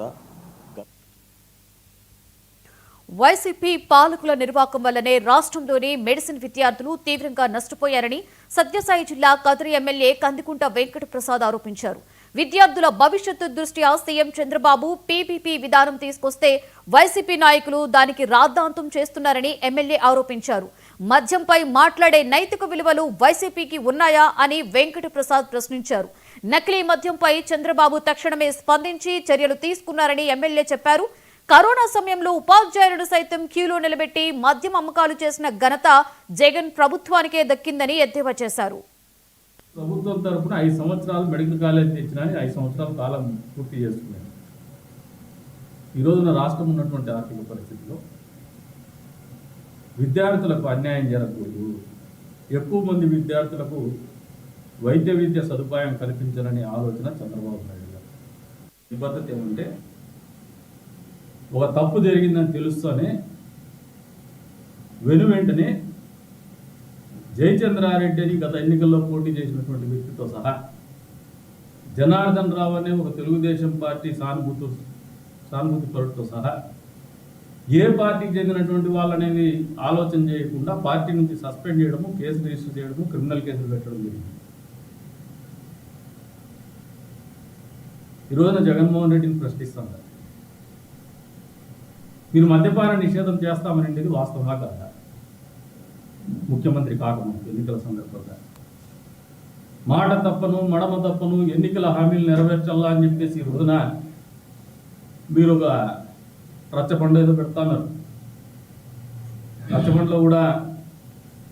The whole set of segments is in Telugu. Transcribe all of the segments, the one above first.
తర్వాత వైసీపీ పాలకుల నిర్వాకం వల్లనే రాష్ట్రంలోని మెడిసిన్ విద్యార్థులు తీవ్రంగా నష్టపోయారని సత్యసాయి జిల్లా కదిరి ఎమ్మెల్యే కందికుంట వెంకట ప్రసాద్ ఆరోపించారు. విద్యార్థుల భవిష్యత్తు దృష్ట్యా సీఎం చంద్రబాబు పీపీపీ విధానం తీసుకొస్తే వైసీపీ నాయకులు దానికి రాద్ధాంతం చేస్తున్నారని ఎమ్మెల్యే ఆరోపించారు. మద్యంపై మాట్లాడే నైతిక విలువలు వైసీపీకి ఉన్నాయా అని వెంకట ప్రసాద్ ప్రశ్నించారు. నకిలీ మద్యంపై చంద్రబాబు తక్షణమే స్పందించి చర్యలు తీసుకున్నారని ఎమ్మెల్యే చెప్పారు. కరోనా సమయంలో ఉపాధ్యాయులను సైతం క్యూలో నిలబెట్టి మద్యం అమ్మకాలు చేసిన ఘనత జగన్ ప్రభుత్వానికే దక్కిందని ఎద్దేవా చేశారు. ప్రభుత్వం తరఫున ఐదు సంవత్సరాలు మెడికల్ కాలేజ్ తెచ్చినా ఐదు సంవత్సరాల కాలం పూర్తి చేసుకున్నాను ఈ రోజున రాష్ట్రం ఉన్నటువంటి ఆర్థిక పరిస్థితిలో విద్యార్థులకు అన్యాయం జరగకూడదు. ఎక్కువ మంది విద్యార్థులకు వైద్య విద్య సదుపాయం కల్పించాలనే ఆలోచన చంద్రబాబు నాయుడు గారు. ఈ పద్ధతి ఏమంటే ఒక తప్పు జరిగిందని తెలుస్తూనే వెను వెంటనే జయచంద్రారెడ్డి అని గత ఎన్నికల్లో పోటీ చేసినటువంటి వ్యక్తితో సహా జనార్దన్ రావు అనే ఒక తెలుగుదేశం పార్టీ సానుభూతి సానుభూతి పరుడితో సహా ఏ పార్టీకి చెందినటువంటి వాళ్ళనేది ఆలోచన చేయకుండా పార్టీ నుంచి సస్పెండ్ చేయడము కేసు రిజిస్టర్ చేయడము క్రిమినల్ కేసులు పెట్టడం జరిగింది. ఈ రోజున జగన్మోహన్ రెడ్డిని ప్రశ్నిస్తాను. మీరు మద్యపాన నిషేధం చేస్తామనేది వాస్తవమా కాదా? ముఖ్యమంత్రి కాకముందు ఎన్నికల సందర్భంగా. మాట తప్పను మడమ తప్పను ఎన్నికల హామీలు నెరవేర్చాలా అని చెప్పేసి రోజున మీరు ఒక రచ్చబండ ఏదో పెడతాన్నారు. రచ్చబండలో కూడా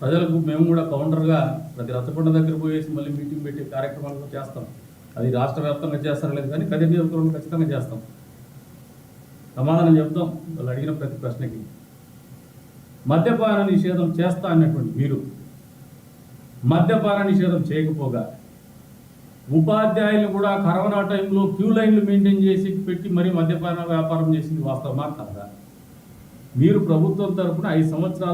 ప్రజలకు మేము కూడా కౌంటర్గా ప్రతి రచ్చబండ దగ్గర పోయేసి మళ్ళీ మీటింగ్ పెట్టి కార్యక్రమాలు చేస్తాం. అది రాష్ట్ర వ్యాప్తంగా చేస్తారో లేదు కానీ కదే నియోజకవర్గం ఖచ్చితంగా చేస్తాం. సమాధానం చెప్తాం. వాళ్ళు అడిగిన ప్రతి ప్రశ్నకి. మద్యపాన నిషేధం చేస్తా అన్నటువంటి మీరు. మద్యపాన నిషేధం చేయకపోగా ఉపాధ్యాయులు కూడా కరోనా టైంలో క్యూ లైన్లు మెయింటైన్ చేసి పెట్టి మరీ మద్యపాన వ్యాపారం చేసింది వాస్తవమా కాదా? మీరు ప్రభుత్వం తరఫున ఐదు సంవత్సరాలు